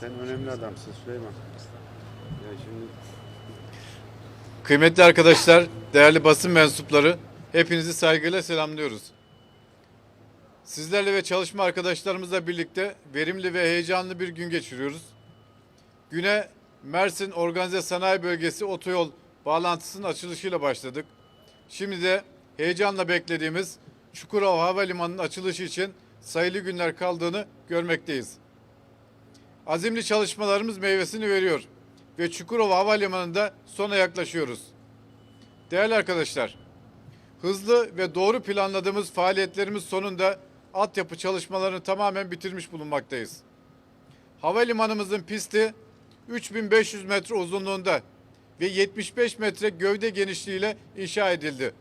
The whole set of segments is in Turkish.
Sen önemli adamsın Süleyman. Ya şimdi Kıymetli arkadaşlar, değerli basın mensupları, hepinizi saygıyla selamlıyoruz. Sizlerle ve çalışma arkadaşlarımızla birlikte verimli ve heyecanlı bir gün geçiriyoruz. Güne Mersin Organize Sanayi Bölgesi otoyol bağlantısının açılışıyla başladık. Şimdi de heyecanla beklediğimiz Çukurova Havalimanı'nın açılışı için sayılı günler kaldığını görmekteyiz. Azimli çalışmalarımız meyvesini veriyor ve Çukurova Havalimanı'nda sona yaklaşıyoruz. Değerli arkadaşlar, hızlı ve doğru planladığımız faaliyetlerimiz sonunda altyapı çalışmalarını tamamen bitirmiş bulunmaktayız. Havalimanımızın pisti 3500 metre uzunluğunda ve 75 metre gövde genişliğiyle inşa edildi.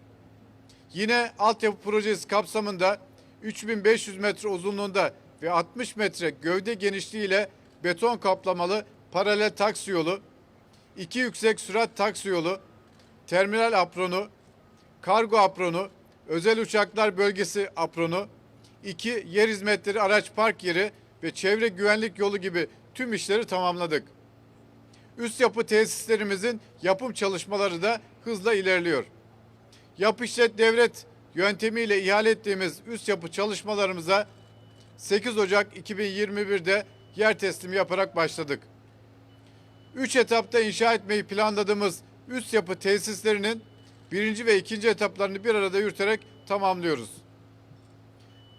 Yine altyapı projesi kapsamında 3500 metre uzunluğunda ve 60 metre gövde genişliğiyle beton kaplamalı paralel taksi yolu, iki yüksek sürat taksi yolu, terminal apronu, kargo apronu, özel uçaklar bölgesi apronu, iki yer hizmetleri araç park yeri ve çevre güvenlik yolu gibi tüm işleri tamamladık. Üst yapı tesislerimizin yapım çalışmaları da hızla ilerliyor. Yap işlet devlet yöntemiyle ihale ettiğimiz üst yapı çalışmalarımıza 8 Ocak 2021'de yer teslimi yaparak başladık. 3 etapta inşa etmeyi planladığımız üst yapı tesislerinin birinci ve ikinci etaplarını bir arada yürüterek tamamlıyoruz.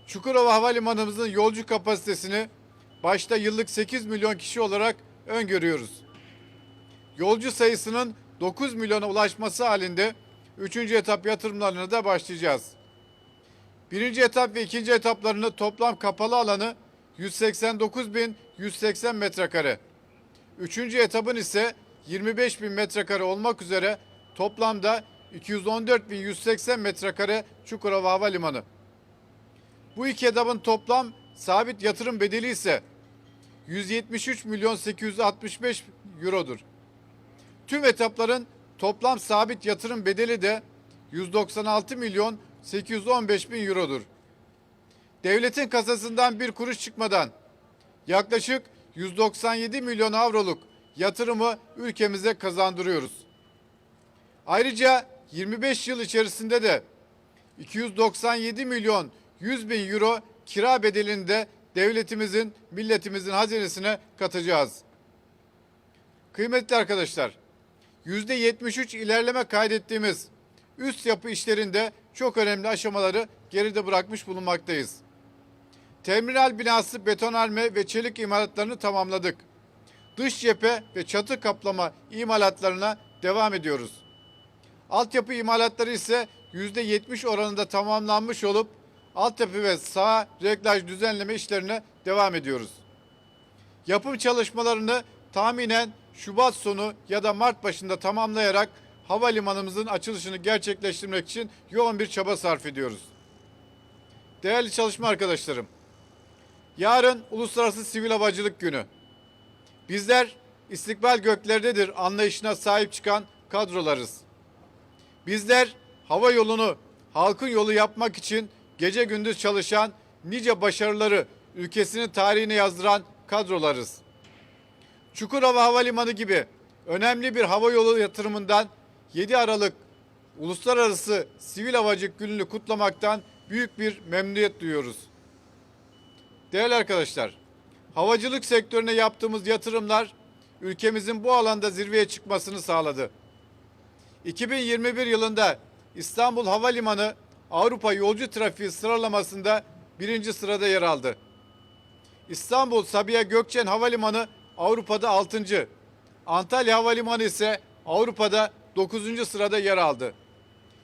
Çukurova Havalimanımızın yolcu kapasitesini başta yıllık 8 milyon kişi olarak öngörüyoruz. Yolcu sayısının 9 milyona ulaşması halinde 3. etap yatırımlarına da başlayacağız. Birinci etap ve ikinci etaplarını toplam kapalı alanı 189.180 metrekare. Üçüncü etapın ise 25.000 metrekare olmak üzere toplamda 214.180 metrekare Çukurova Havalimanı. Bu iki etapın toplam sabit yatırım bedeli ise 173 milyon 865 eurodur. Tüm etapların toplam sabit yatırım bedeli de 196 milyon 815 bin eurodur. Devletin kasasından bir kuruş çıkmadan yaklaşık 197 milyon avroluk yatırımı ülkemize kazandırıyoruz. Ayrıca 25 yıl içerisinde de 297 milyon 100 bin euro kira bedelini de devletimizin, milletimizin hazinesine katacağız. Kıymetli arkadaşlar, %73 ilerleme kaydettiğimiz üst yapı işlerinde çok önemli aşamaları geride bırakmış bulunmaktayız. Terminal binası betonarme ve çelik imalatlarını tamamladık. Dış cephe ve çatı kaplama imalatlarına devam ediyoruz. Altyapı imalatları ise %70 oranında tamamlanmış olup altyapı ve sağ reglaj düzenleme işlerine devam ediyoruz. Yapım çalışmalarını tahminen Şubat sonu ya da Mart başında tamamlayarak havalimanımızın açılışını gerçekleştirmek için yoğun bir çaba sarf ediyoruz. Değerli çalışma arkadaşlarım, yarın Uluslararası Sivil Havacılık Günü. Bizler istikbal göklerdedir anlayışına sahip çıkan kadrolarız. Bizler hava yolunu halkın yolu yapmak için gece gündüz çalışan nice başarıları ülkesinin tarihine yazdıran kadrolarız. Çukurova Havalimanı gibi önemli bir hava yolu yatırımından 7 Aralık Uluslararası Sivil Havacılık Günü'nü kutlamaktan büyük bir memnuniyet duyuyoruz. Değerli arkadaşlar, havacılık sektörüne yaptığımız yatırımlar ülkemizin bu alanda zirveye çıkmasını sağladı. 2021 yılında İstanbul Havalimanı Avrupa yolcu trafiği sıralamasında birinci sırada yer aldı. İstanbul Sabiha Gökçen Havalimanı Avrupa'da 6. Antalya Havalimanı ise Avrupa'da 9. sırada yer aldı.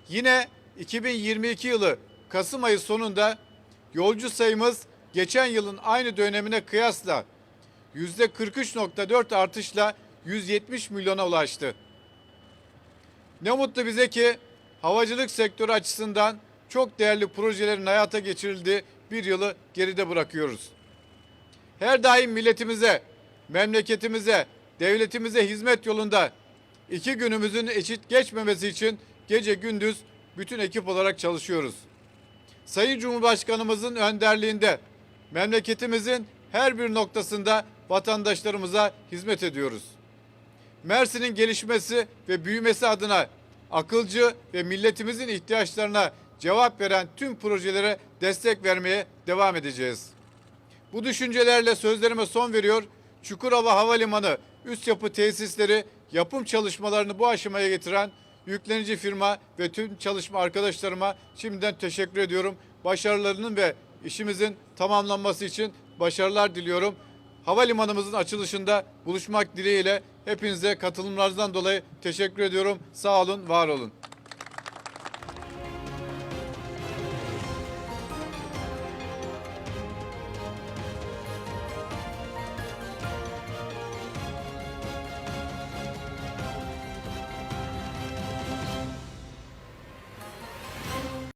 Yine 2022 yılı Kasım ayı sonunda yolcu sayımız geçen yılın aynı dönemine kıyasla %43.4 artışla 170 milyona ulaştı. Ne mutlu bize ki havacılık sektörü açısından çok değerli projelerin hayata geçirildiği bir yılı geride bırakıyoruz. Her daim milletimize, memleketimize, devletimize hizmet yolunda iki günümüzün eşit geçmemesi için gece gündüz bütün ekip olarak çalışıyoruz. Sayın Cumhurbaşkanımızın önderliğinde memleketimizin her bir noktasında vatandaşlarımıza hizmet ediyoruz. Mersin'in gelişmesi ve büyümesi adına akılcı ve milletimizin ihtiyaçlarına cevap veren tüm projelere destek vermeye devam edeceğiz. Bu düşüncelerle sözlerime son veriyor. Çukurova Havalimanı üst yapı tesisleri yapım çalışmalarını bu aşamaya getiren yüklenici firma ve tüm çalışma arkadaşlarıma şimdiden teşekkür ediyorum. Başarılarının ve işimizin tamamlanması için başarılar diliyorum. Havalimanımızın açılışında buluşmak dileğiyle hepinize katılımlarınızdan dolayı teşekkür ediyorum. Sağ olun, var olun.